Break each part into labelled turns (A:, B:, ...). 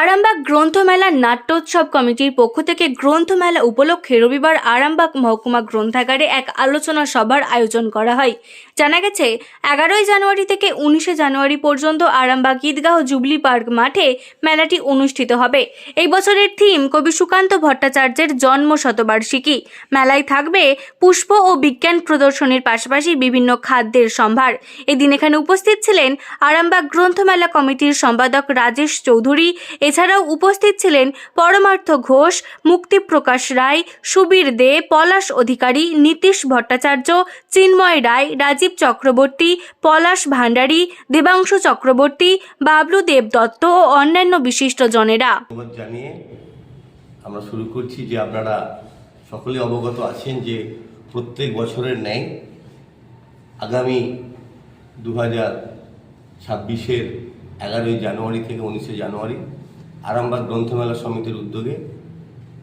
A: আরামবাগ গ্রন্থমেলা নাট্যোৎসব কমিটির পক্ষ থেকে গ্রন্থমেলা উপলক্ষে রবিবার আরামবাগ মহকুমা গ্রন্থাগারে এক আলোচনা সভার আয়োজন করা হয়। জানা গেছে, এগারোই জানুয়ারি থেকে উনিশে জানুয়ারি পর্যন্ত আরামবাগ ঈদগাহ জুবলি পার্ক মাঠে মেলাটি অনুষ্ঠিত হবে। এই বছরের থিম কবি সুকান্ত ভট্টাচার্যের জন্ম শতবার্ষিকী। মেলায় থাকবে পুষ্প ও বিজ্ঞান প্রদর্শনীর পাশাপাশি বিভিন্ন খাদ্যের সম্ভার। এদিন এখানে উপস্থিত ছিলেন আরামবাগ গ্রন্থমেলা কমিটির সম্পাদক রাজেশ চৌধুরী এছাড়াও উপস্থিত ছিলেন পরমার্থ ঘোষ, মুক্তিপ্রকাশ রায়, সুবীর দে, পলাশ অধিকারী, নীতিশ ভট্টাচার্য, চিন্ময় রায়, রাজীব চক্রবর্তী, পলাশ ভান্ডারী দেবাংশু চক্রবর্তী, বাবলু দেব দত্ত ও অন্যান্য বিশিষ্ট জনেরা।
B: জানিয়ে আমরা শুরু করছি যে আপনারা সকলে অবগত আছেন যে প্রত্যেক বছরের ন্যায় আগামী দু হাজার ছাব্বিশের এগারোই জানুয়ারি থেকে উনিশে জানুয়ারি আরামবাগ গ্রন্থমেলা সমিতির উদ্যোগে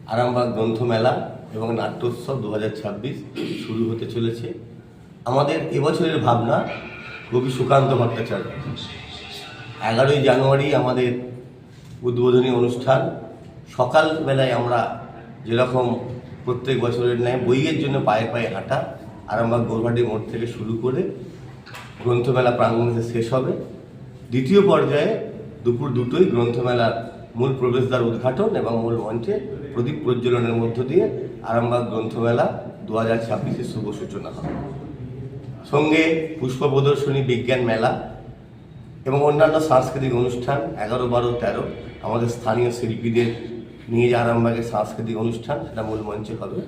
B: আরামবাগ গ্রন্থমেলা এবং নাট্যোৎসব দু হাজার ছাব্বিশ শুরু হতে চলেছে। আমাদের এবছরের ভাবনা কবি সুকান্ত ভট্টাচার্য। এগারোই জানুয়ারি আমাদের উদ্বোধনী অনুষ্ঠান। সকালবেলায় আমরা যেরকম প্রত্যেক বছরের ন্যায় বইয়ের জন্য পায়ে পায়ে হাঁটা আরামবাগ গৌরহাটি মোড় থেকে শুরু করে গ্রন্থমেলা প্রাঙ্গণে শেষ হবে। দ্বিতীয় পর্যায়ে দুপুর দুটোই গ্রন্থমেলার মূল প্রবেশদ্বার উদ্ঘাটন এবং মূল মঞ্চে প্রদীপ প্রজ্বলনের মধ্য দিয়ে আরামবাগ গ্রন্থমেলা দু হাজার ছাব্বিশের শুভ সূচনা হবে সঙ্গে পুষ্প প্রদর্শনী বিজ্ঞান মেলা এবং অন্যান্য সাংস্কৃতিক অনুষ্ঠান এগারো বারো তেরো আমাদের স্থানীয় শিল্পীদের নিয়ে যে আরামবাগের সাংস্কৃতিক অনুষ্ঠান, সেটা মূল মঞ্চে হবে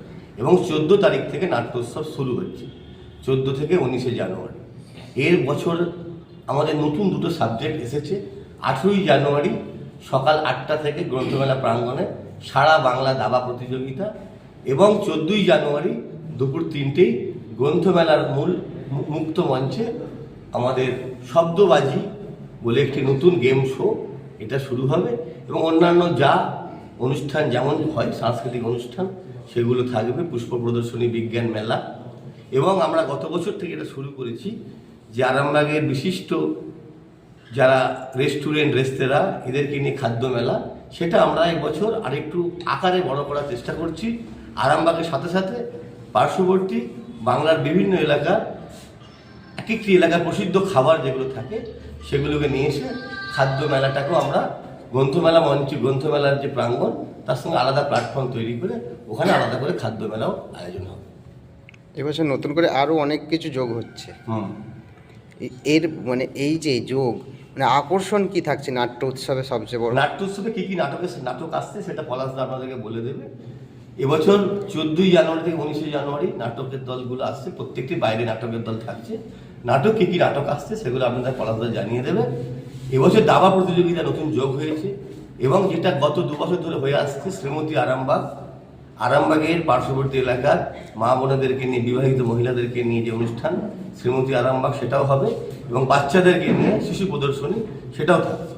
B: এবং চোদ্দ তারিখ থেকে নাট্যোৎসব শুরু হচ্ছে, চোদ্দ থেকে উনিশে জানুয়ারি। এর বছর আমাদের নতুন দুটো সাবজেক্ট এসেছে, আঠেরোই জানুয়ারি সকাল আটটা থেকে গ্রন্থমেলা প্রাঙ্গণে সারা বাংলা দাবা প্রতিযোগিতা এবং চোদ্দোই জানুয়ারি দুপুর তিনটেই গ্রন্থমেলার মূল মুক্ত মঞ্চে আমাদের শব্দবাজি বলে একটি নতুন গেম শো এটা শুরু হবে এবং অন্যান্য যা অনুষ্ঠান যেমন হয়, সাংস্কৃতিক অনুষ্ঠান, সেগুলো থাকবে, পুষ্প প্রদর্শনী, বিজ্ঞান মেলা এবং আমরা গত বছর থেকে এটা শুরু করেছি যে আরামবাগের বিশিষ্ট যারা রেস্টুরেন্ট রেস্তোরাঁ এদেরকে নিয়ে খাদ্য মেলা সেটা আমরা এবছর আরেকটু আকারে বড় করার চেষ্টা করছি। আরামবাগের সাথে সাথে পার্শ্ববর্তী বাংলার বিভিন্ন এলাকা এক একটি এলাকার প্রসিদ্ধ খাবার যেগুলো থাকে সেগুলোকে নিয়ে এসে খাদ্য মেলাটাকেও আমরা গ্রন্থমেলা মঞ্চ গ্রন্থমেলার যে প্রাঙ্গণ তার সঙ্গে আলাদা প্ল্যাটফর্ম তৈরি করে ওখানে আলাদা করে খাদ্য মেলাও আয়োজন হবে।
C: এবছর নতুন করে আরও অনেক কিছু যোগ হচ্ছে।
B: হুম।
C: এর মানে এই যে যোগ মানে আকর্ষণ কি থাকছে নাট্য উৎসবে সবচেয়ে বড়?
B: নাট্য উৎসবে কী কী নাটকের নাটক আসছে সেটা পলাশদা আপনাদেরকে বলে দেবে। এবছর চোদ্দোই জানুয়ারি থেকে উনিশে জানুয়ারি নাটকের দলগুলো আসছে, প্রত্যেকটি বাইরে নাটকের দল থাকছে। নাটক কী কী নাটক আসছে সেগুলো আপনাদের পলাশদা জানিয়ে দেবে। এবছর দাবা প্রতিযোগিতা নতুন যোগ হয়েছে এবং যেটা গত দু বছর ধরে হয়ে আসছে শ্রীমতী আরামবাগ আরামবাগের পার্শ্ববর্তী এলাকার মা বোনেদেরকে নিয়ে, বিবাহিত মহিলাদেরকে নিয়ে যে অনুষ্ঠান, শ্রীমতী আরামবাগ সেটাও হবে এবং বাচ্চাদেরকে নিয়ে শিশু প্রদর্শনী সেটাও থাকছে।